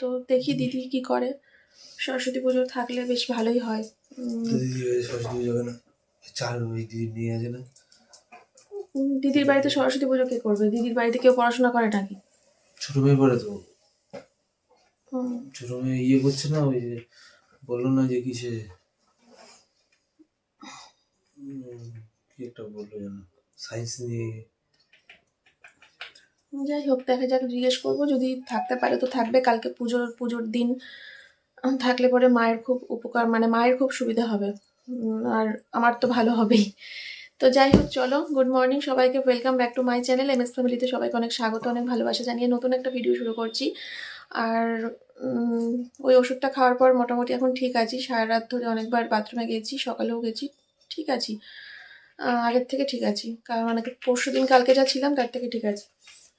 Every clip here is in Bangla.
তো দেখি দিদি কি করে। সরস্বতী পুজো থাকলে বেশ ভালোই হয়। দিদি সরস্বতী পুজো না ওই দিদি মেয়ে আছে না? দিদির বাড়িতে সরস্বতী পুজো কে করবে? দিদির বাড়িতে কেউ পড়াশোনা করে নাকি? ছোট মেয়ে পড়ে তো। ছোট মেয়ে ইয়ে করছে না ওই যে বলল না যে কিসে? কি একটা বলল যেন? সায়েন্স নিয়ে যাই হোক, দেখা যাক, জিজ্ঞেস করব। যদি থাকতে পারে তো থাকবে। কালকে পুজোর পুজোর দিন থাকলে পরে মায়ের খুব উপকার মানে মায়ের খুব সুবিধা হবে। আর আমার তো ভালো হবেই। তো যাই হোক, চলো গুড মর্নিং সবাইকে। Welcome back to my channel M S ফ্যামিলিতে সবাইকে অনেক স্বাগত, অনেক ভালোবাসা জানিয়ে নতুন একটা ভিডিও শুরু করছি। আর ওই ওষুধটা খাওয়ার পর মোটামুটি এখন ঠিক আছি। সারা রাত ধরে অনেকবার বাথরুমে গেছি, সকালেও গেছি, ঠিক আছি। আগের থেকে ঠিক আছি। কারণ অনেক পরশু দিন কালকে যা ছিলাম, তার থেকে ঠিক আছে।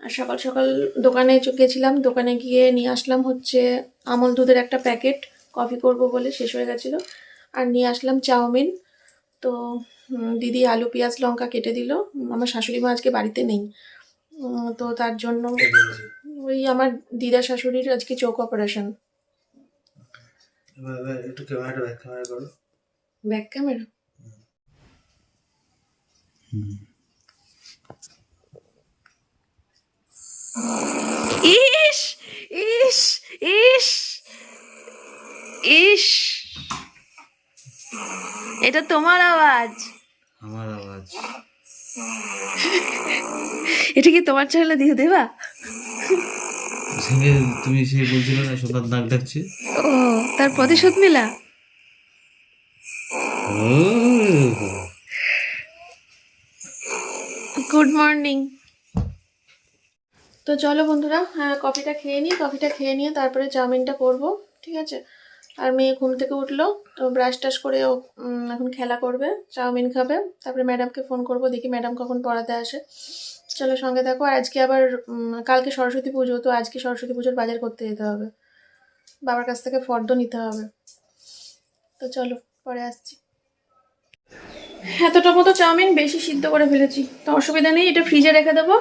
আর সকাল সকাল দোকানে গেছিলাম দোকানে গিয়ে নিয়ে আসলাম হচ্ছে আমল দুধের একটা প্যাকেট। কফি করব বলে শেষ হয়ে গেছিল। আর নিয়ে আসলাম চাউমিন। তো দিদি আলু পেঁয়াজ লঙ্কা কেটে দিল। আমার শাশুড়ি মা আজকে বাড়িতে নেই। তো তার জন্য ওই আমার দিদা শাশুড়ির আজকে চোখ অপারেশন। একটু ক্যামেরাটা ব্যাক ক্যামেরা করো। Back camera? ইস ইস ইস ইস। এটা তোমার আওয়াজ। আমার আওয়াজ। এটা কি তোমার চ্যানেলে দিয়ে দেবা? সঙ্গে তুমি সে বলছিলে না সোনার নাক ডাকছে? ও তার প্রতিশোধ মিলা গুড মর্নিং তো চলো বন্ধুরা হ্যাঁ কফিটা খেয়ে নিই কফিটা খেয়ে নিয়ে তারপরে চাউমিনটা করব, ঠিক আছে? আর মেয়ে ঘুম থেকে উঠল, তো ব্রাশ টাশ করে ও এখন খেলা করবে, চাউমিন খাবে। তারপরে ম্যাডামকে ফোন করব, দেখি ম্যাডাম কখন পড়াতে আসে। চলো সঙ্গে থাকো, আর আজকে আবার কালকে সরস্বতী পুজো, তো আজকে সরস্বতী পুজোর বাজার করতে যেতে হবে। বাবার কাছ থেকে ফর্দ নিতে হবে। তো চলো, পরে আসছি। এতটা মতো চাউমিন বেশি সিদ্ধ করে ফেলেছি। তো অসুবিধা নেই, এটা ফ্রিজে রেখে দেবো।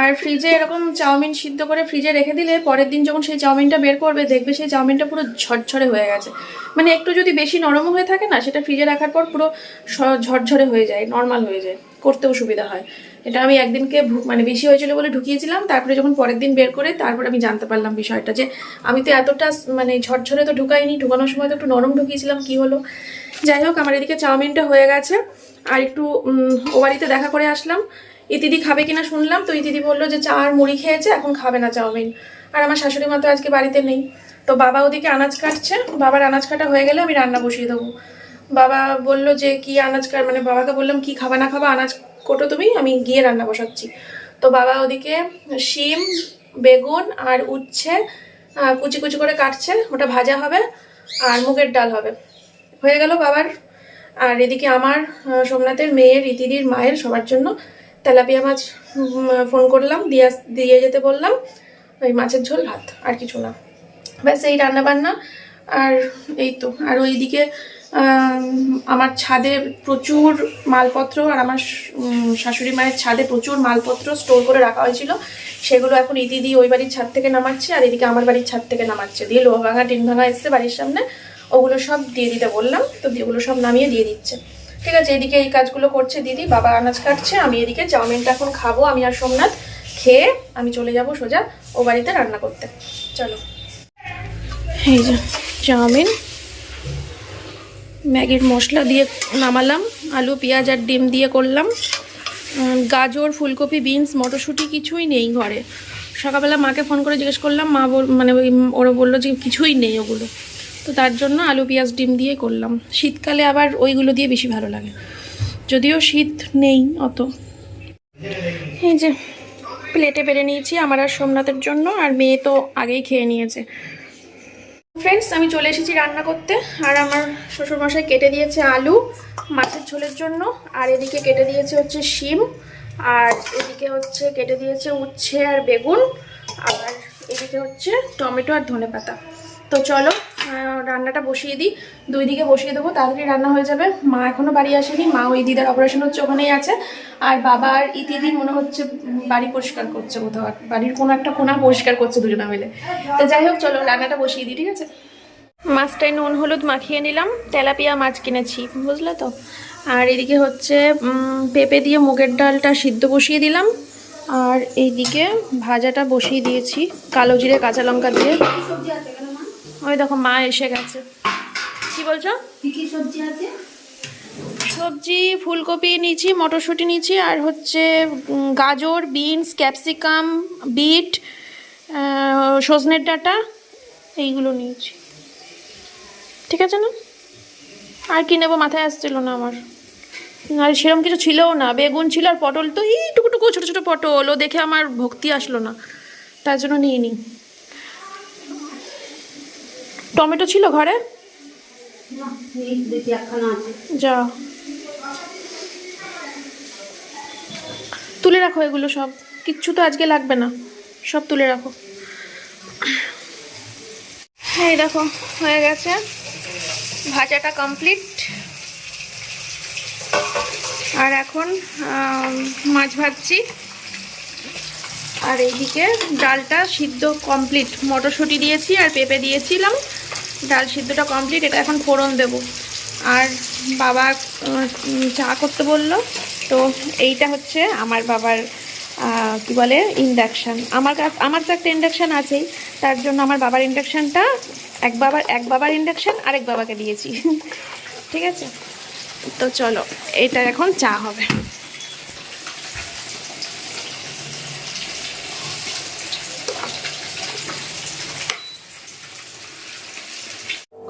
আর ফ্রিজে এরকম চাউমিন সিদ্ধ করে ফ্রিজে রেখে দিলে পরের দিন যখন সেই চাউমিনটা বের করবে, দেখবে সেই চাউমিনটা পুরো ঝরঝরে হয়ে গেছে। মানে একটু যদি বেশি নরম হয়ে থাকে না, সেটা ফ্রিজে রাখার পর পুরো ঝরঝরে হয়ে যায় নর্মাল হয়ে যায়। করতেও সুবিধা হয়। এটা আমি একদিনকে মানে বেশি হয়েছিল বলে ঢুকিয়েছিলাম, তারপরে যখন পরের দিন বের করে তারপরে আমি জানতে পারলাম বিষয়টা যে আমি তো এতটা মানে ঝরঝরে তো ঢুকাইনি, ঢুকানোর সময় তো একটু নরম ঢুকিয়েছিলাম, কি হলো? যাই হোক, আমার এদিকে চাউমিনটা হয়ে গেছে। আর একটু ও বাড়িতে দেখা করে আসলাম। ইতিদি খাবে কিনা শুনলাম, তো ইতিদি বলল যে চা আর মুড়ি খেয়েছে, এখন খাবে না চাউমিন। আর আমার শাশুড়ি মা তো আজকে বাড়িতে নেই। তো বাবা ওদিকে আনাজ কাটছে, বাবার আনাজ কাটা হয়ে গেলে আমি রান্না বসিয়ে দেবো। বাবা বলল যে কি আনাজ কাট মানে বাবাকে বললাম, কি খাবা না খাবা, আনাজ কোটো তুমি, আমি গিয়ে রান্না বসাচ্ছি। তো বাবা ওদিকে শিম, বেগুন আর উচ্ছে কুচি কুচি করে কাটছে, ওটা ভাজা হবে আর মুগের ডাল হবে। হয়ে গেল বাবার আর এদিকে আমার সোমনাথের মেয়ের ইতিদির মায়ের সবার জন্য তেলাপিয়া মাছ ফোন করলাম দিয়ে দিয়ে যেতে বললাম ওই মাছের ঝোল ভাত আর কিছু না। ব্যাস এই রান্না বান্না আর এই তো আর ওইদিকে আম, আমার ছাদে প্রচুর মালপত্র আর আমার শাশুড়ি মায়ের ছাদে প্রচুর মালপত্র স্টোর করে রাখা হয়েছিল। সেগুলো এখন ইদিদি ওই বাড়ির ছাদ থেকে নামাচ্ছে আর এদিকে আমার বাড়ির ছাদ থেকে নামাচ্ছে। দিয়ে লোহা ভাঙা টিন ভাঙা এসছে বাড়ির সামনে। ওগুলো সব দিয়ে দিতে বললাম, তো ওগুলো সব নামিয়ে দিয়ে দিচ্ছে। ঠিক আছে, এদিকে এই কাজগুলো করছে দিদি, বাবা আনাজ কাটছে, আমি এদিকে চাউমিনটা এখন খাব, আমি আর সোমনাথ খেয়ে আমি চলে যাব সোজা ও বাড়িতে রান্না করতে। চলো। এই যে চাউমিন, ম্যাগির মশলা দিয়ে নামালাম, আলু, পেঁয়াজ আর ডিম দিয়ে করলাম। গাজর, ফুলকপি, বিনস, মটরশুঁটি কিছুই নেই ঘরে। সকালবেলা মাকে ফোন করে জিজ্ঞেস করলাম, মা মানে ওরা বলল যে কিছুই নেই ওগুলো। তো তার জন্য আলু, পেঁয়াজ, ডিম দিয়ে করলাম। শীতকালে আবার ওইগুলো দিয়ে বেশি ভালো লাগে। যদিও শীত নেই অত। এই যে প্লেটে পেরে নিয়েছি আমার আর সোমনাথের জন্য, আর মেয়ে তো আগেই খেয়ে নিয়েছে। ফ্রেন্ডস আমি চলে এসেছি রান্না করতে, আর আমার শ্বশুরমশাই কেটে দিয়েছে আলু মাছের ঝোলের জন্য, আর এদিকে কেটে দিয়েছে হচ্ছে শিম, আর এদিকে হচ্ছে কেটে দিয়েছে উচ্ছে আর বেগুন, আর এদিকে হচ্ছে টমেটো আর ধনে পাতা তো চলো রান্নাটা বসিয়ে দিই। দুই দিকে বসিয়ে দেবো, তাড়াতাড়ি রান্না হয়ে যাবে। মা এখনও বাড়ি আসেনি, মা ওই দিদার অপারেশন হচ্ছে, ওখানেই আছে। আর বাবা আর ইতিদি মনে হচ্ছে বাড়ি পরিষ্কার করছে কোথাও বাড়ির কোনো একটা কোনা পরিষ্কার করছে দুজনে মিলে। তো যাই হোক, চলো রান্নাটা বসিয়ে দিই, ঠিক আছে? মাছটায় নুন, হলুদ মাখিয়ে নিলাম, তেলাপিয়া মাছ কিনেছি, বুঝলে তো? আর এদিকে হচ্ছে পেঁপে দিয়ে মুগের ডালটা সিদ্ধ বসিয়ে দিলাম। আর এইদিকে ভাজাটা বসিয়ে দিয়েছি, কালো জিরে, কাঁচা লঙ্কা দিয়ে। ওই দেখো মা এসে গেছে। কি বলছো? কি কি সবজি আছে? সবজি ফুলকপি নিয়েছি মটরশুঁটি নিয়েছি আর হচ্ছে গাজর বিনস ক্যাপসিকাম বিট সজনের ডাঁটা এইগুলো নিয়েছি। ঠিক আছে না? আর কি নেব মাথায় আসছিল না আমার। আর সেরকম কিছু ছিলও না। বেগুন ছিল আর পটল তো এই টুকু ছোটো ছোটো পটল ও দেখে আমার ভক্তি আসলো না। তার জন্য নিয়ে নিই টমেটো ছিল ঘরে? যা তুলে রাখো এগুলো সব। কিচ্ছু তো আজকে লাগবে না। সব তুলে রাখো। এই দেখো হয়ে গেছে। ভাজাটা কমপ্লিট। আর এখন মাছ ভাজছি। আর এইদিকে ডালটা সিদ্ধ কমপ্লিট। মটরশুঁটি দিয়েছি আর পেঁপে দিয়েছিলাম। ডাল সিদ্ধটা কমপ্লিট এটা এখন ফোড়ন দেব। আর বাবা চা করতে বলল। তো এইটা হচ্ছে আমার বাবার কি বলে ইন্ডাকশান আমার আমার তো একটা ইন্ডাকশান আছেই। তার জন্য আমার বাবার ইন্ডাকশানটা এক বাবার এক বাবার ইন্ডাকশান আরেক বাবাকে দিয়েছি। ঠিক আছে? তো চলো, এটা এখন চা হবে।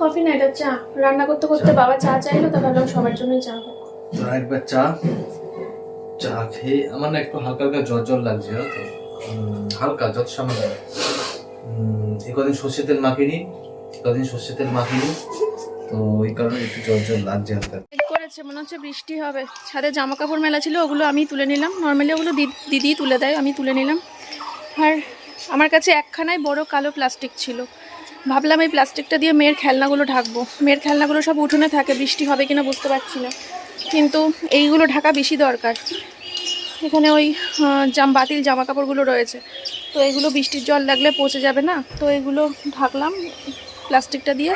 কফি না এটা চা। রান্না করতে করতে বাবা চা চাইলো তো ভাবলাম সবার জন্যই চা হোক। তো একবার চা চা খেয়ে আমার না একটু হালকা হালকা জ্বর জ্বর লাগছে তো? হালকা যত সামান্য। এই কদিন সর্ষে তেল মাখিনি কদিন সর্ষে তেল মাখিনি তো ওই কারণে একটু জ্বর জ্বর লাগছে হালকা। করেছে মনে হচ্ছে বৃষ্টি হবে। ছাদে জামা কাপড় মেলা ছিল ওগুলো আমি তুলে নিলাম। নর্মালি ওগুলো দি- দিদি তুলে দেয় আমি তুলে নিলাম। আর আমার কাছে একখানায় বড় কালো প্লাস্টিক ছিল। ভাবলাম এই প্লাস্টিকটা দিয়ে মেয়ের খেলনাগুলো ঢাকবো। মেয়ের খেলনাগুলো সব উঠোনে থাকে, বৃষ্টি হবে কিনা বুঝতে পারছি না। কিন্তু এইগুলো ঢাকা বেশি দরকার। এখানে ওই জাম, বাতিল জামা কাপড়গুলো রয়েছে। তো এগুলো বৃষ্টির জল লাগলে পচে যাবে না। তো এগুলো ঢাকলাম প্লাস্টিকটা দিয়ে।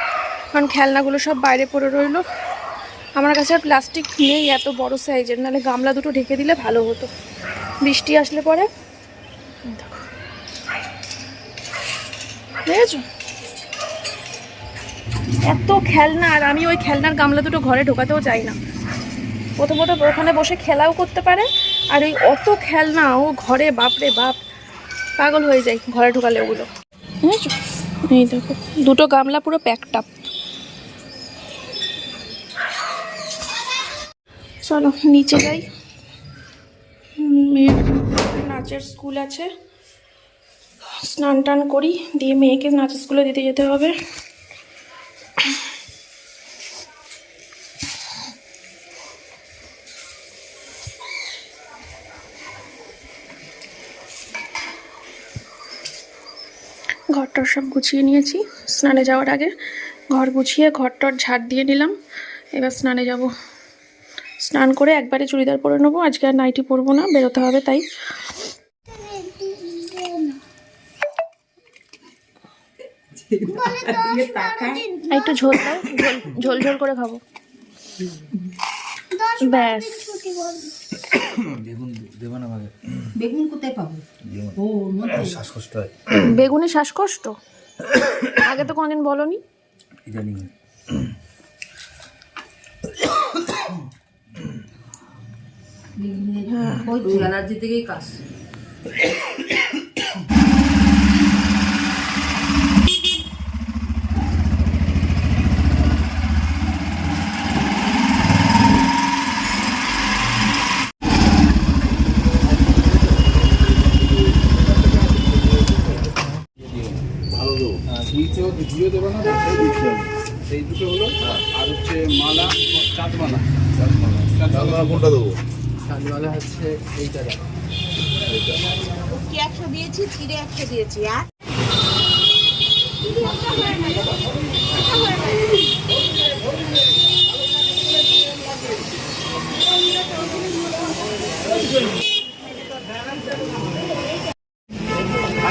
কারণ খেলনাগুলো সব বাইরে পড়ে রইল। আমার কাছে আর প্লাস্টিক নেই এত বড় সাইজের। নাহলে গামলা দুটো ঢেকে দিলে ভালো হতো। বৃষ্টি আসলে পরে। দেখো। দেখেছ? এত খেলনা, আর আমি ওই খেলনার গামলা দুটো ঘরে ঢোকাতেও চাই না। প্রথমত ওখানে বসে খেলাও করতে পারে, আর এই অত খেলনা, ও ঘরে, বাপরে বাপ, পাগল হয়ে যায় ঘরে ঢোকালে ওগুলো। এই দেখো, দুটো গামলা পুরো প্যাকড আপ চলো, নিচে যাই। মেয়ের নাচের স্কুল আছে। স্নান টান করি, দিয়ে মেয়েকে নাচের স্কুলে দিতে যেতে হবে। ঘরটর সব গুছিয়ে নিয়েছি স্নানে যাওয়ার আগে। ঘর গুছিয়ে ঘরটর ঝাড় দিয়ে নিলাম। এবার স্নানে যাব। স্নান করে একবারে চুড়িদার পরে নেব। আজকে আর নাইটি পরবো না বেরোতে হবে তাই। একটু ঝোল ঝোল ঝোল করে খাব। ব্যাস। বেগুন দেবো না আমাকে বেগুন। কোথায় পাবো ও শ্বাসকষ্ট হয়। বেগুনি শ্বাসকষ্ট? আগে তো কোনোদিন বলনি? ইদানিং। ওই অ্যালার্জি থেকেই কাজ ভালো দ্বিতীয় দেবে না সেই দুটো হলো আর হচ্ছে মালা চাঁদ মালা চাঁদ কোনটা দেবো? চাঁদমালা হচ্ছে এইটা দেখো। কি একশো দিয়েছি চিড়ে একশো দিয়েছি আর?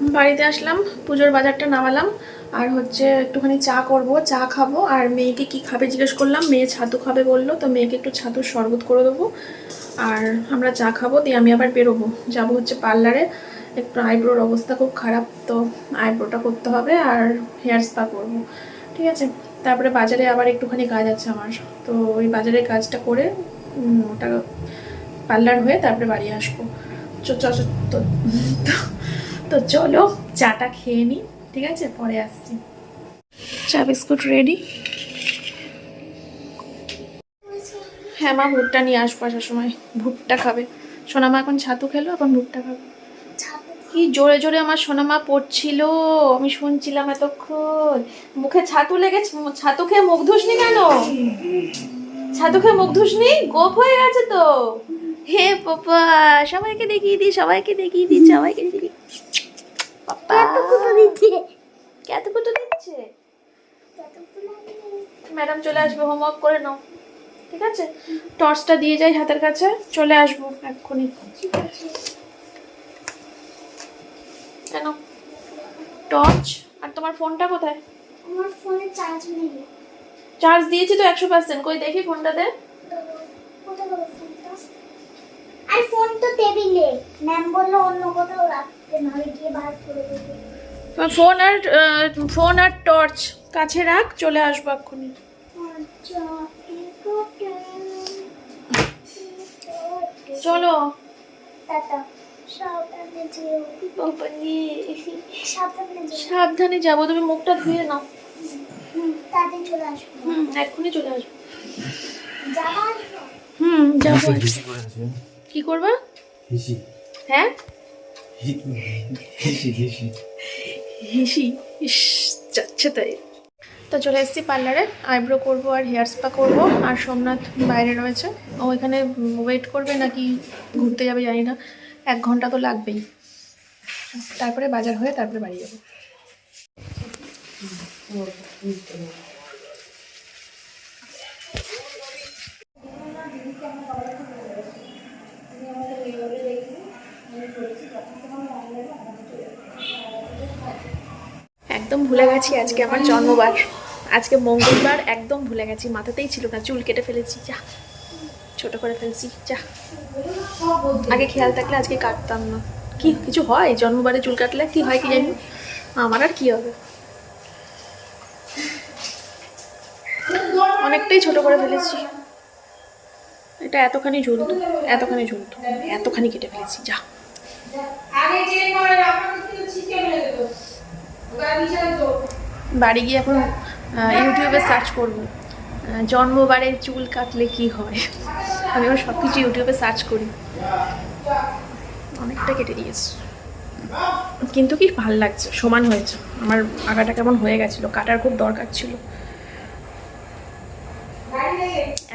বাড়িতে আসলাম, পুজোর বাজারটা নামালাম, আর হচ্ছে একটুখানি চা করব, চা খাব, আর মেয়েকে কি খাবে জিজ্ঞেস করলাম, মেয়ে ছাতু খাবে বলল, তো মেয়েকে একটু ছাতুর শরবত করে দেবো, আর আমরা চা খাব, দিয়ে আমি আবার বেরোবো, যাব হচ্ছে পার্লারে, একটু আইব্রোর অবস্থা খুব খারাপ, তো আইব্রোটা করতে হবে, আর হেয়ার স্পা করব, ঠিক আছে? তারপরে বাজারে আবার একটুখানি কাজ আছে আমার, তো ওই বাজারের কাজটা করে ওটা পার্লার হয়ে তারপরে বাড়ি আসব, চ- তো তো- চলো, চাটা খেয়ে নিই ঠিক আছে? পরে আসছি। চা বিস্কুট রেডি হ্যাঁ মা, ভুট্টা নিয়ে আসব আসার সময়। ভুট্টা খাবে। সোনামা এখন ছাতু খেলো, এখন ভুট্টা খাবে। কি জোরে জোরে আমার সোনামা পড়ছিল, আমি শুনছিলাম এতক্ষণ। মুখে ছাতু লেগেছে, ছাতু খেয়ে মুখ ধুসনি কেন? ছাতু খেয়ে মুখ ধুসনি? গোপ হয়ে গেছে তো। হে পাপা, সবাইকে দেখিয়ে দি, সবাইকে দেখিয়ে দি, সবাইকে দেখিয়ে পাপা। কত কুটো দিচ্ছে। ম্যাডাম চলে আসবে হোমওয়ার্ক করে নাও। ঠিক আছে? টর্চটা দিয়ে যাই হাতের কাছে চলে আসব এক্ষুনি। কেন? টর্চ? আর তোমার ফোনটা কোথায়? আমার ফোনে চার্জ নেই। চার্জ দিয়েছি তো একশো পার্সেন্ট। কই দেখি ফোনটা আর ফোন তো টেবিলে ম্যাম বলল অন্য কোথাও রাখতে নাহলে গিয়ে বার করে দেবে তোমার ফোন আর ফোন আর টর্চ কাছে রাখ চলে আসব এক্ষুনি। আচ্ছা চলো। সাবধানে যাব তুমি মুখটা ধুয়ে নাও। চলে আসব। হুম এক্ষুনি চলে আসব। হুম যাব। কি করবা? হিসি। হ্যাঁ? হিসি হিসি। হিসি। ইস যাচ্ছে তাই। তো চলে এসেছি পার্লারে। আইব্রো করব আর হেয়ার স্পা করব। আর সোমনাথ বাইরে রয়েছে। ও এখানে ওয়েট করবে নাকি ঘুরতে যাবে জানি না। এক ঘণ্টা তো লাগবেই। তারপরে বাজার হয়ে তারপরে বাড়ি যাব। একদম ভুলে গেছি আজকে আমার জন্মবার। আজকে মঙ্গলবার, একদম ভুলে গেছি, মাথাতেই ছিল না, চুল কেটে ফেলেছি, যা। ছোট করে ফেলছি, যা। আগে খেয়াল থাকলে আজকে কাটতাম না। কি, কিছু হয়? জন্মবারে চুল কাটলে কি হয় কি জানি? আমার আর কি হবে? অনেকটাই ছোট করে ফেলেছি। এটা এতখানি ঝুলতো এতখানি ঝুলতো, এতখানি কেটে ফেলেছি, যা। বাড়ি গিয়ে এখন ইউটিউবে সার্চ করব। জন্মবারে চুল কাটলে কি হয়? আমি আবার সব কিছু ইউটিউবে সার্চ করি। অনেকটা কেটে দিয়েছি। কিন্তু কি ভালো লাগছে, সমান হয়েছে। আমার আগাটা কেমন হয়ে গেছিল, কাটার খুব দরকার ছিল।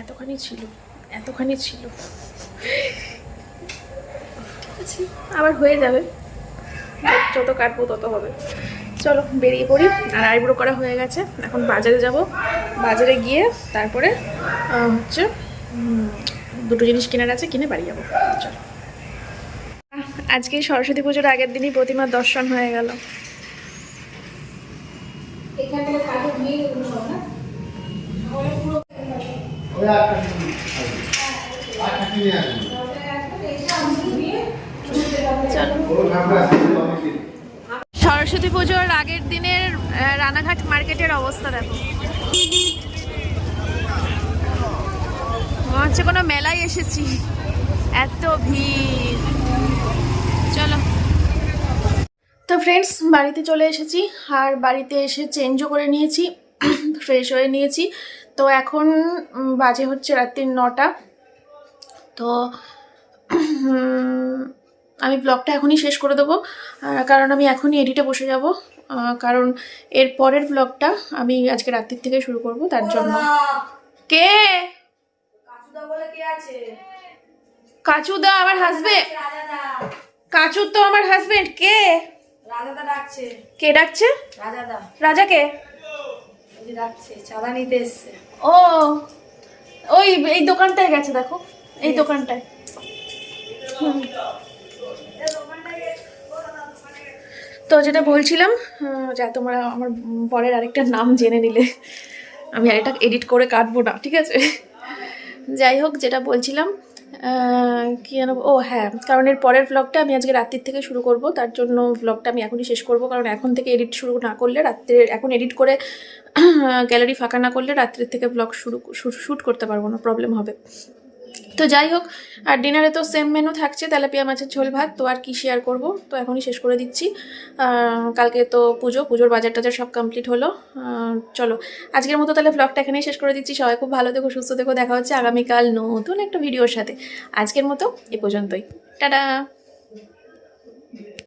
এতখানি ছিল এতখানি ছিল। আবার হয়ে যাবে। যত কাটবো তত হবে। চলো বেরিয়ে পড়ি। আর আইব্রো করা হয়ে গেছে। এখন বাজারে যাব। বাজারে গিয়ে তারপরে হচ্ছে দুটো জিনিস কেনার আছে কিনে বাড়ি যাব। চলো। আজকে সরস্বতী পুজোর আগের দিনই প্রতিমার দর্শন হয়ে গেল। চলো। সরস্বতী পুজোর আগের দিনের রানাঘাট মার্কেটের অবস্থা দেখো। হচ্ছে কোনো মেলায় এসেছি। এত ভিড়। চলো। তো ফ্রেন্ডস বাড়িতে চলে এসেছি, আর বাড়িতে এসে চেঞ্জও করে নিয়েছি ফ্রেশ হয়ে নিয়েছি। তো এখন বাজে হচ্ছে রাত্রির নটা। তো আমি ব্লগটা এখনই শেষ করে দেবো কারণ আমি এখনই এডিটে বসে যাব কারণ এর পরের ব্লগটা আমি আজকে রাত্রির থেকে শুরু করব তার জন্য। কে? কাচুদা আমার হাজবেন্ড কাচুর তো আমার হাজবেন্ড কে? কে ডাকছে? রাজা কে? ও ওই এই দোকানটায় গেছে দেখো এই দোকানটায়। হুম। তো যেটা বলছিলাম যা তোমরা আমার পরের আরেকটা নাম জেনে নিলে। আমি আর আরেকটা এডিট করে কাটবো না, ঠিক আছে? যাই হোক, যেটা বলছিলাম কি যেন, ও হ্যাঁ কারণ এর পরের ব্লগটা আমি আজকে রাত্রির থেকে শুরু করব, তার জন্য ব্লগটা আমি এখনই শেষ করব, কারণ এখন থেকে এডিট শুরু না করলে রাত্রে, এখন এডিট করে গ্যালারি ফাঁকা না করলে রাত্রির থেকে ব্লগ শুরু শ্যুট করতে পারব না প্রবলেম হবে। তো যাই হোক, আর ডিনারে তো সেম মেনু থাকছে, তেলাপিয়া মাছের ঝোল ভাত, তো আর কি শেয়ার করব? তো এখনই শেষ করে দিচ্ছি। কালকে তো পুজো, পুজোর বাজার টাজার সব কমপ্লিট হলো। চলো, আজকের মতো তাহলে ব্লগটা এখানেই শেষ করে দিচ্ছি। সবাই খুব ভালো দেখো সুস্থ দেখো দেখা হচ্ছে আগামীকাল নতুন একটা ভিডিওর সাথে। আজকের মতো এ পর্যন্তই। টাটা!